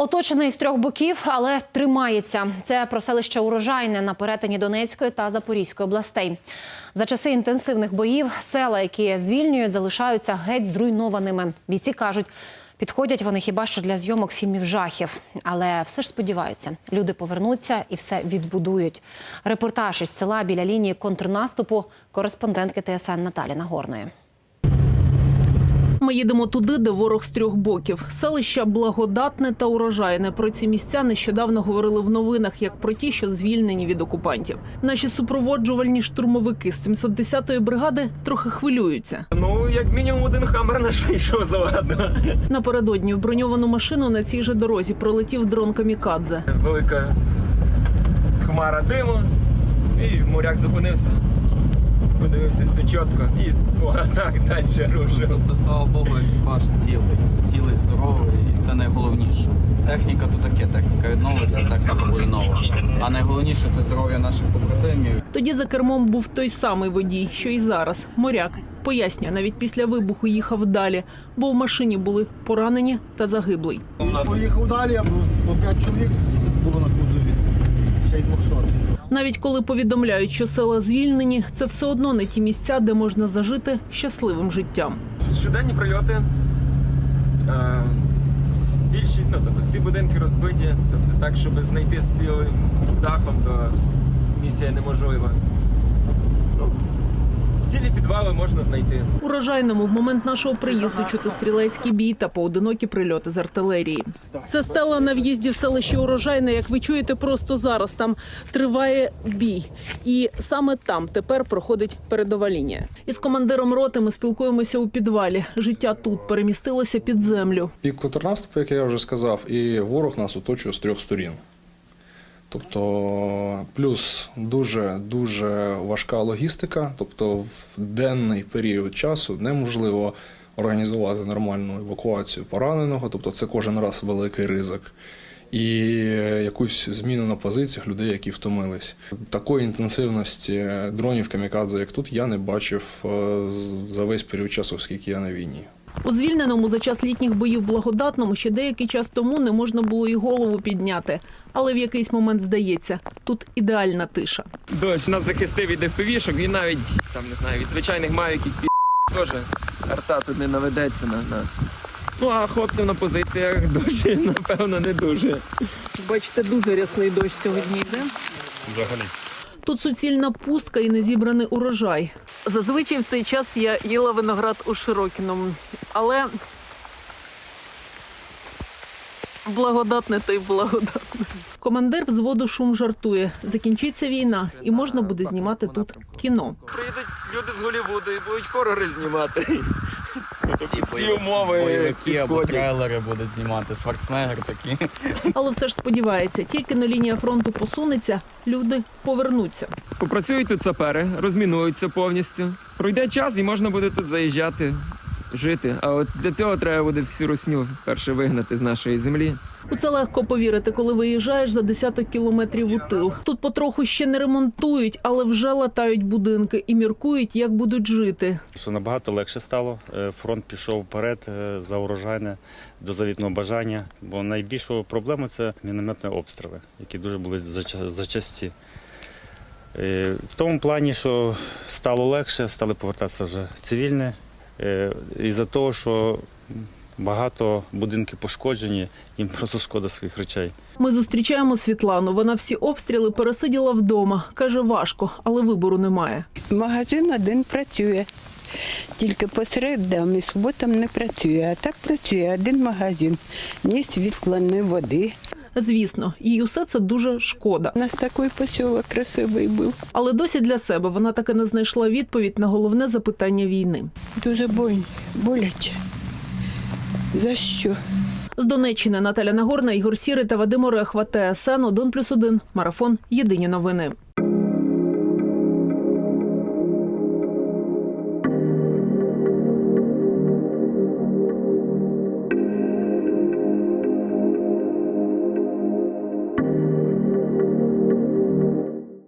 Оточений з трьох боків, але тримається. Це про селище Урожайне на перетині Донецької та Запорізької областей. За часи інтенсивних боїв села, які звільнюють, залишаються геть зруйнованими. Бійці кажуть, підходять вони хіба що для зйомок фільмів жахів. Але все ж сподіваються, люди повернуться і все відбудують. Репортаж із села біля лінії контрнаступу кореспондентки ТСН Наталі Нагорної. Ми їдемо туди, де ворог з трьох боків. Селища благодатне та урожайне. Про ці місця нещодавно говорили в новинах, як про ті, що звільнені від окупантів. Наші супроводжувальні штурмовики з 710-ї бригади трохи хвилюються. Ну, як мінімум, один хамер наш вийшов заладно. Напередодні в броньовану машину на цій же дорозі пролетів дрон камікадзе. Велика хмара диму, і моряк зупинився. Подивився все чітко і по газах далі рушив. Тобто, слава Богу, екіпаж цілий, цілий, здоровий, і це найголовніше. Техніка то таке, техніка відновиться, техніка буде нова. А найголовніше це здоров'я наших побратимів. Тоді за кермом був той самий водій, що і зараз. Моряк пояснює, навіть після вибуху їхав далі, бо в машині були поранені та загиблий. Поїхав далі, а по 5 чоловік було на кузові. Ще й 200. Навіть коли повідомляють, що села звільнені, це все одно не ті місця, де можна зажити щасливим життям. Щоденні прильоти. Е, більші, ну, тобто всі будинки розбиті. Тобто так, щоб знайти з цілим дахом, то місія неможлива. Ну, цілі підвали можна знайти. Урожайному в момент нашого приїзду чути стрілецький бій та поодинокі прильоти з артилерії. Це стела на в'їзді в селище Урожайне. Як ви чуєте, просто зараз там триває бій, і саме там тепер проходить передова лінія. Із командиром роти ми спілкуємося у підвалі. Життя тут перемістилося під землю. Пік контрнаступу, як я вже сказав, і ворог нас оточує з трьох сторін. Тобто, плюс дуже дуже важка логістика. Тобто, в денний період часу неможливо організувати нормальну евакуацію пораненого. Тобто, це кожен раз великий ризик. І якусь зміну на позиціях людей, які втомились. Такої інтенсивності дронів камікадзе, як тут, я не бачив е, за весь період часу, скільки я на війні. У звільненому за час літніх боїв благодатному ще деякий час тому не можна було і голову підняти. Але в якийсь момент здається, тут ідеальна тиша. Дощ нас захистив від FPV-шок, і навіть там не знаю, від звичайних мавіків пі теж арта тут не наведеться на нас. Ну а хлопцям на позиціях дощ, напевно, не дуже. Бачите, дуже рясний дощ сьогодні йде. Взагалі. Тут суцільна пустка і незібраний урожай. Зазвичай в цей час я їла виноград у Широкіному, але благодатне та й благодатне. Командир взводу шум жартує. Закінчиться війна, і можна буде знімати тут кіно. Приїдуть люди з Голлівуду і будуть хорори знімати. Всі, Всі умови бойовики або трейлери буде знімати, Шварценеггер такі. Але все ж сподівається, тільки на лінія фронту посунеться, люди повернуться. Попрацюють тут сапери, розмінуються повністю. Пройде час і можна буде тут заїжджати, жити. А от для цього треба буде всю русню перше вигнати з нашої землі. У це легко повірити, коли виїжджаєш за десяток кілометрів у тил. Тут потроху ще не ремонтують, але вже латають будинки і міркують, як будуть жити. Що набагато легше стало. Е, Фронт пішов вперед е, за урожайне до завітного бажання. Бо найбільша проблема це мінометні обстріли, які дуже були зачасті. Е, В тому плані, що стало легше, стали повертатися вже цивільне. Е, Із-за того, що багато будинків пошкоджені, їм просто шкода своїх речей. Ми зустрічаємо Світлану. Вона всі обстріли пересиділа вдома. Каже, важко, але вибору немає. Магазин один працює. Тільки по середам і суботам не працює, а так працює один магазин. Ні світла, ні води. Звісно, їй усе це дуже шкода. У нас такий посілок красивий був. Але досі для себе вона таки не знайшла відповідь на головне запитання війни. Дуже боль, боляче. За що? З Донеччини Наталя Нагорна, Ігор Сірий та Вадим Орехва, ТСН 1+,1, Марафон. Єдині новини.